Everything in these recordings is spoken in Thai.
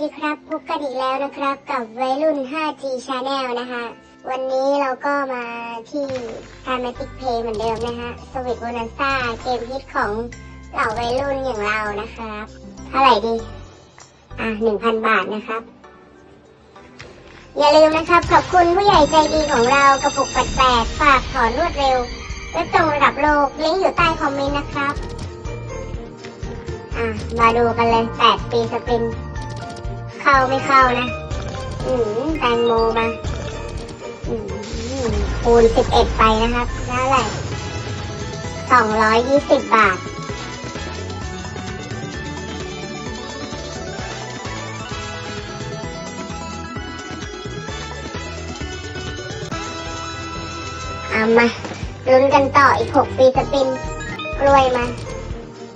ดีครับพบกันอีกแล้วนะครับ กับวัยรุ่น 5G Channel นะคะ วันนี้เราก็มาที่การมาติกเพย์เหมือนเดิมนะฮะสวิตโบนัสซ่าเกมฮิตของเหล่าวัยรุ่นอย่างเรานะครับเท่าไหร่ดี อะ 1,000 บาทนะครับ อย่าลืมนะครับ ขอบคุณผู้ใหญ่ใจดีของเรากระปุกแปดฝากถอนรวดเร็วเว็บตรงระดับโลก ลิงก์อยู่ใต้คอมเมนต์นะครับ อะ มาดูกันเลยแปดปีสปริน เข้าไม่เข้านะ อืมแตงโมมาอืมคูณสิบเอ็ดไปนะครับนั่นแหละสองร้อยยี่สิบบาทเอามาลุ้นกันต่ออีกหกปีสปิน กล้วยมา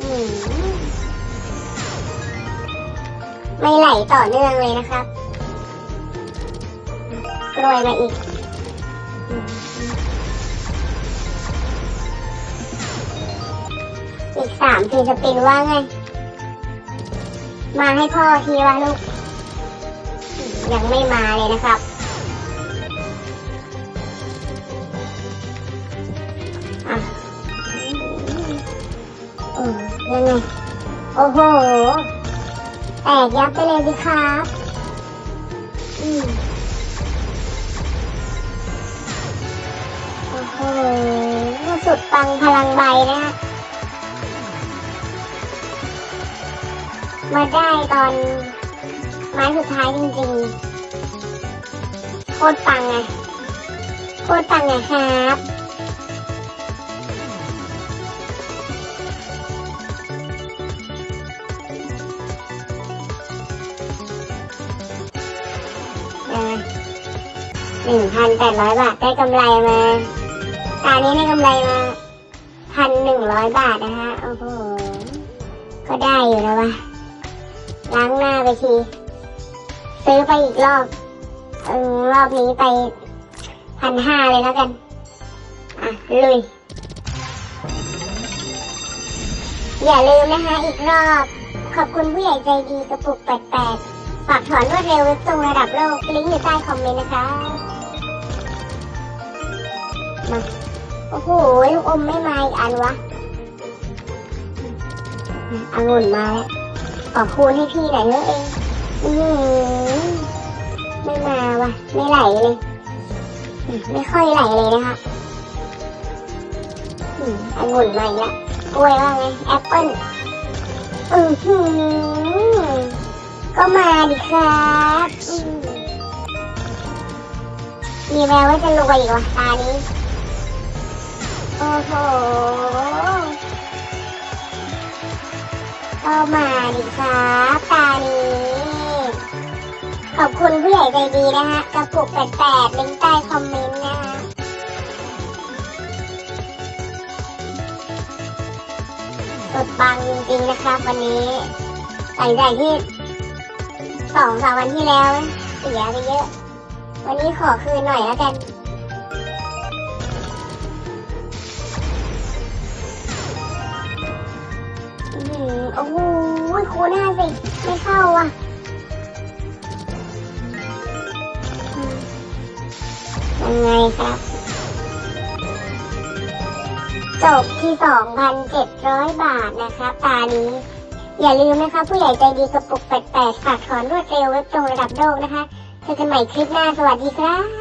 อืม ไม่ไหลต่อเนื่องเลยนะครับ กล้วยมาอีก อีกสามทีสปินว่าไง มาให้พ่อทีวะลูก ยังไม่มาเลยนะครับอะเออยังไง โอ้โห แตกยับไปเลยสิครับอืมโอ้โหสุดปังพลังใบนะฮะมาได้ตอนไม้สุดท้ายจริงๆ โคตรปังไงโคตรปังไงครับ หนึ่งพันแปดร้อยบาทได้กำไรมาตานี้ได้กำไรมาพันหนึ่งร้อยบาทนะฮะ โอ้โห ก็ได้อยู่นะวะ ล้างหน้าไปที ซื้อไปอีกรอบเออรอบนี้ไปพันห้าเลยแล้วกัน อะ ลุย อย่าลืมนะคะ อีกรอบ ขอบคุณผู้ใหญ่ใจดีกระปุกแปดแปด ฝากถอนรวดเร็วเว็บตรงระดับโลก ลิงก์อยู่ใต้คอมเมนต์นะคะมาโอ้โหลูกอมไม่มาอีกอันวะองุ่นมาแล้วขอคูณให้พี่หน่อยเถอะเองอือหือไม่มาวะไม่ไหลเลย ไม่ค่อยไหลเลยนะคะอืมองุ่นมาอีกแล้วกล้วยว่าไงแอปเปิ้ลอือหือ มาดิครับมีแววว่าจะรวยอีกว่ะตานี้ โอ้โหก็มาดิครับตานี้ ขอบคุณผู้ใหญ่ใจดีนะฮะ กระปุกแปดแปดลิงก์ใต้คอมเมนต์นะฮะสุดปังจริงๆนะครับวันนี้หลังจากที่ สองสามวันที่แล้วเสียไปเยอะ วันนี้ขอคืนหน่อยแล้วกันอื้อหือโอ้โหคูณห้าสิไม่เข้าอะยังไงครับ จบที่2,700บาทนะครับ ตานี้ อย่าลืมนะคะผู้ใหญ่ใจดีกระปุกแปดๆฝากถอนรวดเร็วเว็บตรงระดับโลกนะคะเจอกันใหม่คลิปหน้าสวัสดีครับ